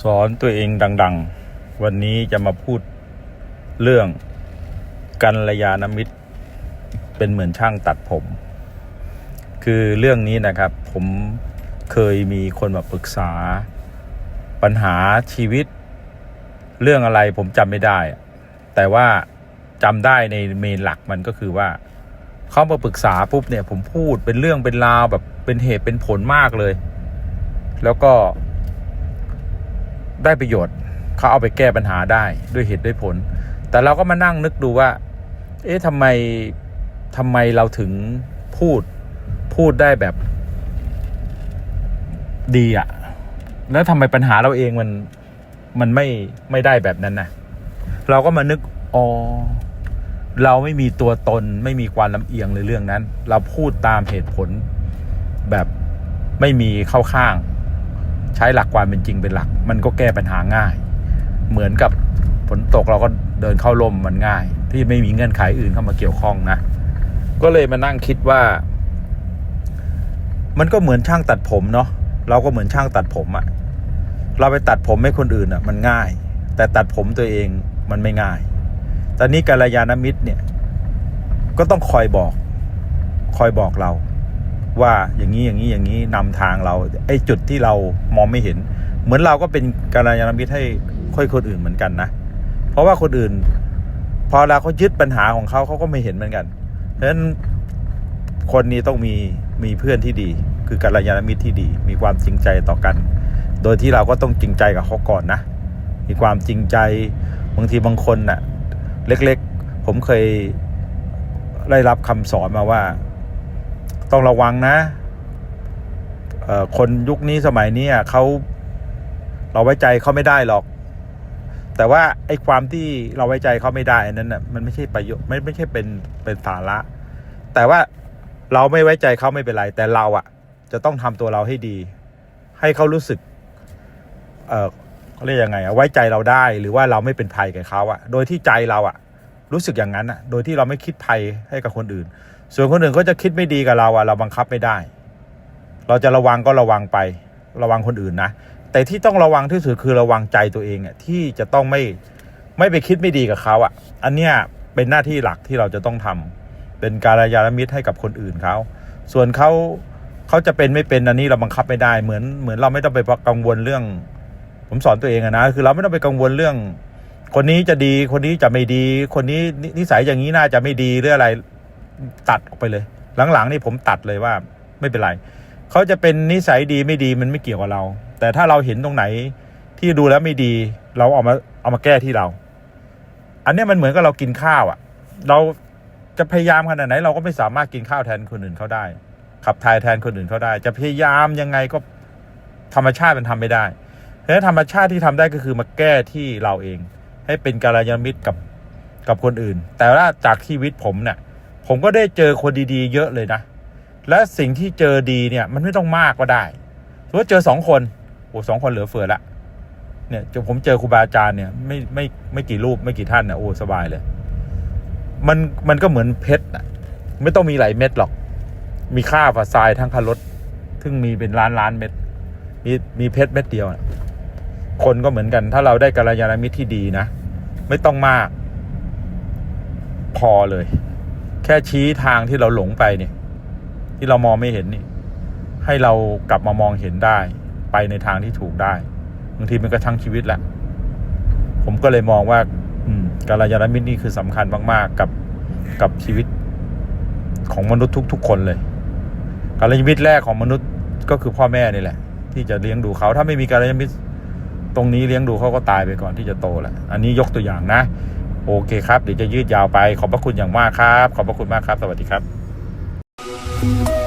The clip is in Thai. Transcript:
สอนตัวเองดัง ๆ วันนี้จะมาพูดเรื่องกัลยาณมิตร เป็นเหมือนช่างตัดผม คือเรื่องนี้นะครับ ผมเคยมีคนมาปรึกษา ปัญหาชีวิต เรื่องอะไรผมจำไม่ได้ แต่ว่าจำได้ในเมนหลักมันก็คือว่า เขามาปรึกษาปุ๊บเนี่ยผมพูดเป็นเรื่องเป็นราวแบบเป็นเหตุเป็นผลมากเลย แล้วก็ ได้ประโยชน์เขาเอาไปแก้ปัญหาได้ด้วยเหตุด้วยผล แต่เราก็มานั่งนึกดูว่า เอ๊ะทำไมทำไมเราถึงพูดพูดได้แบบดีอะแล้วทำไมปัญหาเราเองมันมันไม่ไม่ได้แบบนั้นนะเราก็มานึกอ๋อ เราไม่มีตัวตนไม่มีความลำเอียงในเรื่องนั้น เราพูดตามเหตุผลแบบไม่มีเข้าข้าง ใช้หลักความเป็นจริงเป็นหลัก มันก็แก้ปัญหาง่าย เหมือนกับฝนตกเราก็เดินเข้าร่มมันง่าย ที่ไม่มีเงื่อนไขอื่นเข้ามาเกี่ยวข้องนะ ก็เลยมานั่งคิดว่า มันก็เหมือนช่างตัดผมเนาะเราก็เหมือนช่างตัดผมอะเราไปตัดผมให้คนอื่นอะมันง่าย แต่ตัดผมตัวเองมันไม่ง่าย ตอนนี้กัลยาณมิตรเนี่ย ก็ต้องคอยบอก คอยบอกเรา ว่าอย่างนี้อย่างนี้อย่างนี้นำทางเราไอ้จุดที่เรามองไม่เห็น เหมือนเราก็เป็นกัลยาณมิตรให้ค่อยคนอื่นเหมือนกันนะเพราะว่าคนอื่น พอเราเขายึดปัญหาของเขาเขาก็ไม่เห็นเหมือนกันเพราะฉะนั้นคนนี้ต้องมีมีเพื่อนที่ดี คือกัลยาณมิตรที่ดี มีความจริงใจต่อกัน โดยที่เราก็ต้องจริงใจกับเขาก่อนนะ มีความจริงใจบางทีบางคนน่ะ เล็กๆ ผมเคยได้รับคำสอนมาว่า ต้องระวังนะ คนยุคนี้สมัยนี้อะเขาเราไว้ใจเขาไม่ได้หรอก แต่ว่าไอ้ความที่เราไว้ใจเขาไม่ได้นั้นน่ะมันไม่ใช่ประโยชน์ไม่ไม่ใช่เป็นเป็นสาระ แต่ว่าเราไม่ไว้ใจเขาไม่เป็นไร แต่เราอะ จะต้องทำตัวเราให้ดี ให้เขารู้สึก เขาเรียกยังไงอะไว้ใจเราได้หรือว่าเราไม่เป็นภัยกับเขาอะโดยที่ใจเราอะรู้สึกอย่างนั้นอะโดยที่เราไม่คิดภัยให้กับคนอื่น ส่วนคนอื่นก็จะคิดไม่ดีกับเราอะเราบังคับไม่ได้ เราจะระวังก็ระวังไประวังคนอื่นนะ แต่ที่ต้องระวังที่สุดคือระวังใจตัวเองอะที่จะต้องไม่ไม่ไปคิดไม่ดีกับเขาอะอันเนี้ยเป็นหน้าที่หลักที่เราจะต้องทำเป็นการยาณมิตรให้กับคนอื่นเขาส่วนเขาเขาจะเป็นไม่เป็นอันนี้เราบังคับไม่ได้เหมือนเหมือนเราไม่ต้องไปกังวลเรื่อง ผมสอนตัวเองอะนะ คือเราไม่ต้องไปกังวลเรื่อง คนนี้จะดีคนนี้จะไม่ดี คนนี้นิสัยอย่างนี้น่าจะไม่ดีหรืออะไรตัดออกไปเลย หลังๆนี่ผมตัดเลยว่าไม่เป็นไรเขาจะเป็นนิสัยดีไม่ดีมันไม่เกี่ยวกับเรา แต่ถ้าเราเห็นตรงไหนที่ดูแล้วไม่ดี เราเอามาเอามาแก้ที่เรา อันนี้มันเหมือนกับเรากินข้าวอะ่ะ เราจะพยายามขนาดไหน เราก็ไม่สามารถกินข้าวแทนคนอื่นเขาได้ ขับถ่ายแทนคนอื่นเขาได้ จะพยายามยังไงก็ธรรมชาติมันทำไม่ได้ ฉะนั้นธรรมชาติที่ทำได้ก็คือมาแก้ที่เราเอง ให้เป็นกัลยามิตรกับกับคนอื่น แต่ว่าจากชีวิตผมเนี่ยผมก็ได้เจอคนดีๆ เยอะเลยนะ และสิ่งที่เจอดีเนี่ยมันไม่ต้องมากก็ได้สมมติว่าเจอสองคนโอ้สองคนเหลือเฟือละเนี่ยจอผมเจอครูบาอาจารย์เนี่ยไม่ไม่ไม่กี่รูปไม่กี่ท่านเนี่ยโอ้สบายเลย มันมันก็เหมือนเพชรอะไม่ต้องมีหลายเม็ดหรอก มีค่าฝาทรายทั้งคันรถซึ่งมีเป็นล้านล้านเม็ดมีมีเพชรเม็ดเดียวอะ คนก็เหมือนกัน ถ้าเราได้กัลยาณมิตรที่ดีนะ ไม่ต้องมาก พอเลย แค่ชี้ทางที่เราหลงไปเนี่ย ที่เรามองไม่เห็นนี่ ให้เรากลับมามองเห็นได้ ไปในทางที่ถูกได้บางทีมันก็ทั้งชีวิตแหละ ผมก็เลยมองว่ากัลยาณมิตรนี่คือสำคัญมาก ๆ กับกับชีวิตของมนุษย์ทุก ๆ คนเลยกัลยาณมิตรแรกของมนุษย์ก็คือพ่อแม่นี่แหละ ที่จะเลี้ยงดูเขาถ้าไม่มีกัลยาณมิตร ตรงนี้เลี้ยงดูเขาก็ตายไปก่อนที่จะโตแหละอันนี้ยกตัวอย่างนะ โอเคครับเดี๋ยวจะยืดยาวไปขอบพระคุณอย่างมากครับ ขอบพระคุณมากครับ สวัสดีครับ